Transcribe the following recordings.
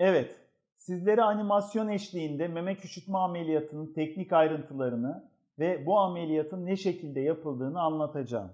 Evet, sizlere animasyon eşliğinde meme küçültme ameliyatının teknik ayrıntılarını ve bu ameliyatın ne şekilde yapıldığını anlatacağım.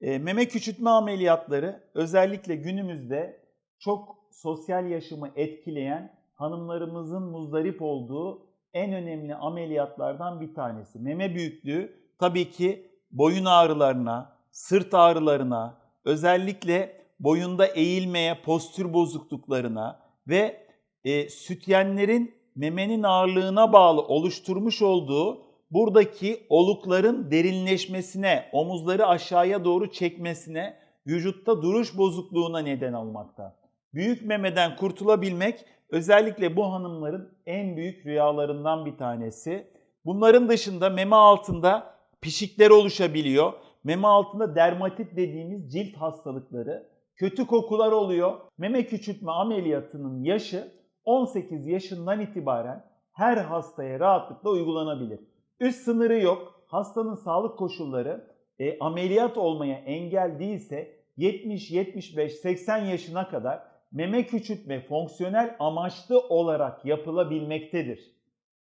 E, meme küçültme ameliyatları özellikle günümüzde çok sosyal yaşamı etkileyen hanımlarımızın muzdarip olduğu en önemli ameliyatlardan bir tanesi. Meme büyüklüğü tabii ki boyun ağrılarına, sırt ağrılarına, özellikle boyunda eğilmeye, postür bozukluklarına ve e, sütyenlerin memenin ağırlığına bağlı oluşturmuş olduğu buradaki olukların derinleşmesine, omuzları aşağıya doğru çekmesine, vücutta duruş bozukluğuna neden olmakta. Büyük memeden kurtulabilmek özellikle bu hanımların en büyük rüyalarından bir tanesi. Bunların dışında meme altında pişikler oluşabiliyor. Meme altında dermatit dediğimiz cilt hastalıkları, kötü kokular oluyor. Meme küçültme ameliyatının yaşı 18 yaşından itibaren her hastaya rahatlıkla uygulanabilir. Üst sınırı yok. Hastanın sağlık koşulları e, ameliyat olmaya engel değilse 70, 75, 80 yaşına kadar meme küçültme fonksiyonel amaçlı olarak yapılabilmektedir.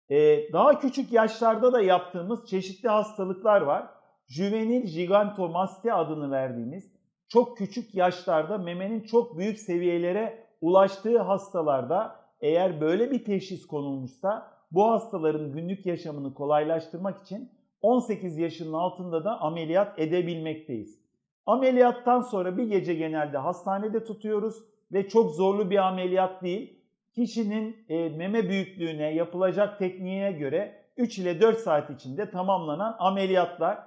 Ee, daha küçük yaşlarda da yaptığımız çeşitli hastalıklar var. Juvenil gigantomasti adını verdiğimiz çok küçük yaşlarda memenin çok büyük seviyelere ulaştığı hastalarda eğer böyle bir teşhis konulmuşsa bu hastaların günlük yaşamını kolaylaştırmak için 18 yaşının altında da ameliyat edebilmekteyiz. Ameliyattan sonra bir gece genelde hastanede tutuyoruz ve çok zorlu bir ameliyat değil. Kişinin e, meme büyüklüğüne, yapılacak tekniğine göre 3 ile 4 saat içinde tamamlanan ameliyatlar.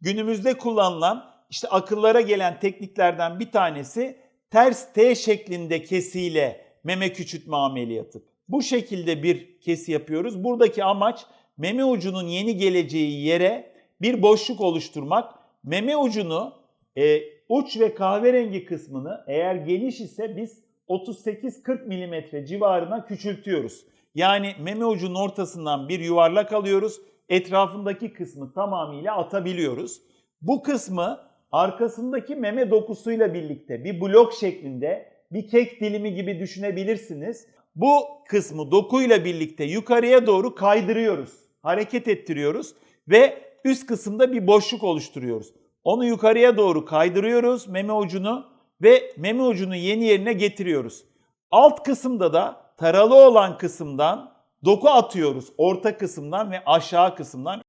Günümüzde kullanılan işte akıllara gelen tekniklerden bir tanesi ters T şeklinde kesiyle meme küçültme ameliyatı. Bu şekilde bir kesi yapıyoruz. Buradaki amaç meme ucunun yeni geleceği yere bir boşluk oluşturmak. Meme ucunu e, uç ve kahverengi kısmını eğer geniş ise biz 38-40 mm civarına küçültüyoruz. Yani meme ucunun ortasından bir yuvarlak alıyoruz. Etrafındaki kısmı tamamıyla atabiliyoruz. Bu kısmı arkasındaki meme dokusuyla birlikte bir blok şeklinde bir kek dilimi gibi düşünebilirsiniz. Bu kısmı dokuyla birlikte yukarıya doğru kaydırıyoruz. Hareket ettiriyoruz ve üst kısımda bir boşluk oluşturuyoruz. Onu yukarıya doğru kaydırıyoruz meme ucunu ve meme ucunu yeni yerine getiriyoruz. Alt kısımda da taralı olan kısımdan doku atıyoruz orta kısımdan ve aşağı kısımdan.